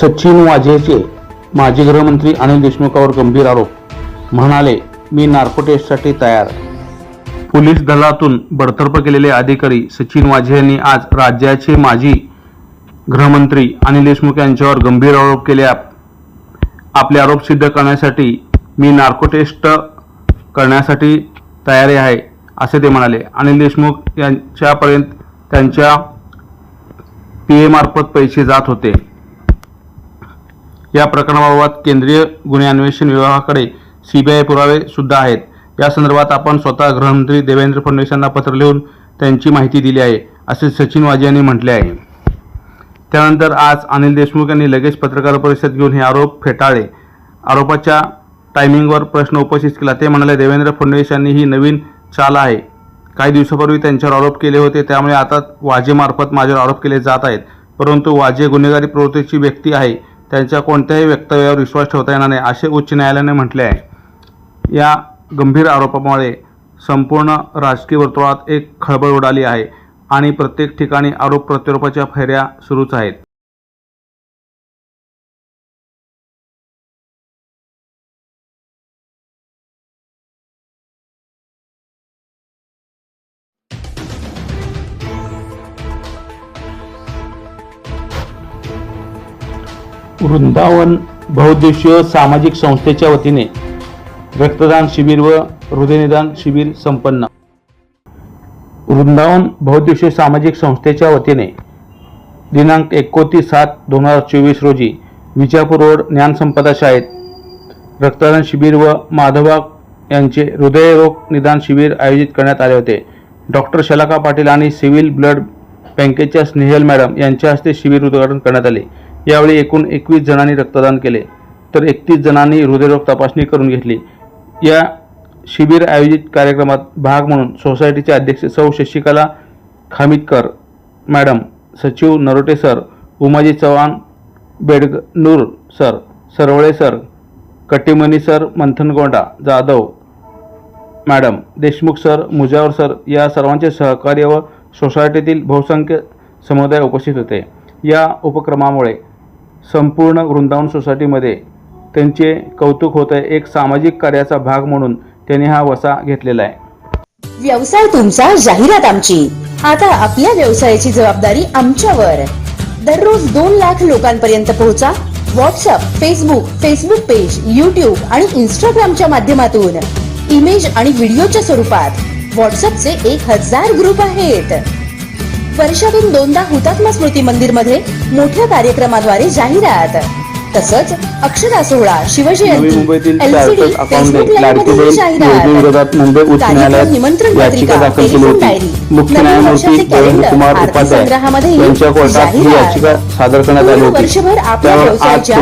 सचिन वाझेचे माजी गृहमंत्री अनिल देशमुखावर गंभीर आरोप. म्हणाले मी नार्को टेस्टसाठी तयार. पोलीस दलातून बडतर्फ केलेले अधिकारी सचिन वाझे यांनी आज राज्याचे माजी गृहमंत्री अनिल देशमुख यांच्यावर गंभीर आरोप केले आपले आरोप सिद्ध करण्यासाठी मी नार्को टेस्ट करण्यासाठी तयारी आहे असे ते म्हणाले. अनिल देशमुख यांच्यापर्यंत त्यांच्या पी मार्फत पैसे जात होते. या प्रकरणाबाबत केंद्रीय गुन्हे अन्वेषण विभागाकडे सीबीआय पुरावे सुद्धा आहेत. या संदर्भात आपण स्वतः गृहमंत्री देवेंद्र फडणवीस यांना पत्र लिहून त्यांची माहिती दिली आहे असे सचिन वाजे यांनी म्हटले आहे. त्यानंतर आज अनिल देशमुख यांनी लगेच पत्रकार परिषद घेऊन हे आरोप फेटाळले. आरोपाच्या टायमिंगवर प्रश्न उपस्थित केला. ते म्हणाले देवेंद्र फडणवीस यांनी ही नवीन चाल आहे. काही दिवसापूर्वी त्यांच्यावर आरोप केले होते त्यामुळे आता वाजेमार्फत माझ्यावर आरोप केले जात आहेत. परंतु वाजे गुन्हेगारी प्रवृत्तीची व्यक्ती आहे. त्यांच्या कोणत्याही वक्तव्यावर विश्वास ठेवता येणार नाही असे उच्च न्यायालयाने म्हटले आहे. या गंभीर आरोपामुळे संपूर्ण राजकीय वर्तुळात एक खळबळ उडाली आहे आणि प्रत्येक ठिकाणी आरोप प्रत्यारोपाच्या फैऱ्या सुरूच आहेत. वृंदावन बहुद्देशीय सामाजिक संस्थेच्या वतीने रक्तदान शिबिर व हृदयनिदान शिबिर संपन्न. वृंदावन बहुद्देशीय सामाजिक संस्थेच्या वतीने दिनांक एकोणतीस सात दोन हजार चोवीस रोजी विजापूर रोड ज्ञानसंपदा शाळेत रक्तदान शिबिर व माधवा यांचे हृदयरोग निदान शिबिर आयोजित करण्यात आले होते. डॉक्टर शलाका पाटील आणि सिव्हिल ब्लड बँकेच्या स्नेहल मॅडम यांच्या हस्ते शिबिर उद्घाटन करण्यात आले. यावेळी एकूण एकवीस जणांनी रक्तदान केले. तर एकतीस जणांनी हृदयरोग तपासणी करून घेतली. या शिबिर आयोजित कार्यक्रमात भाग म्हणून सोसायटीचे अध्यक्ष सौ शशिकला खामितकर मॅडम सचिव Narote sir Umaji Chavan Bedganur sir Sarvale sir Katimani sir Manthangonda Jadhav madam Deshmukh sir Mujawar sir या सर्वांचे सहकार्य व सोसायटीतील बहुसंख्य समुदाय उपस्थित होते. या उपक्रमामुळे संपूर्ण वृंदावन सोसायटीमध्ये त्यांचे कौतुक होत आहे. एक सामाजिक कार्याचा भाग म्हणून त्यांनी हा वसा घेतलेला आहे. व्यवसाय तुमचा जाहिरात आमची. आता आपल्या व्यवसायाची जबाबदारी आमच्यावर. दररोज दोन लाख लोकांपर्यंत पोहोचा. WhatsApp Facebook Facebook page YouTube आणि इंस्टाग्रामच्या माध्यमातून. इमेज आणि व्हिडिओच्या स्वरूपात. व्हॉट्सअपचे एक हजार ग्रुप आहेत. वर्षातून दोनदा हुतात्मा स्मृती मंदिरमध्ये मोठ्या कार्यक्रमाद्वारे जाहिरात. तसंच अक्षरा सोहळा शिवजयंती निमंत्रण पत्रिका, टेलिफोन डायरी, मुख्य कॅलेंडर, कुमार आर्थिक संग्रहामध्ये सादर करण्यात आली होती. वर्षभर आपल्या व्यवसायाच्या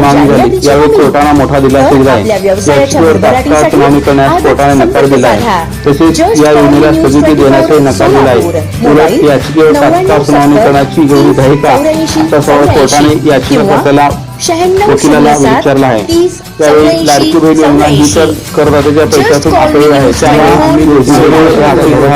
मोठा दिलासा दिला. आपल्या व्यवसायाच्या भरभराटीसाठी करण्यास कोर्टाने नकार दिला. आहे. तसेच या योजनेला स्थगिती 24 देण्याचे नकार दिला आहे. उलट याचिकेवर तात्काळ सुनावणी करण्याची एवढी घाई का असा सवाल कोर्टाने याचिकाकर्त्याला शहाण्णव वकिलाला सात, विचारला आहे. तीस, त्यावेळी चौऱ्याऐंशी, लाडकी बहीण योजना ही तर चौऱ्याऐंशी. करदात्याच्या पैशातून आहे. त्यामुळे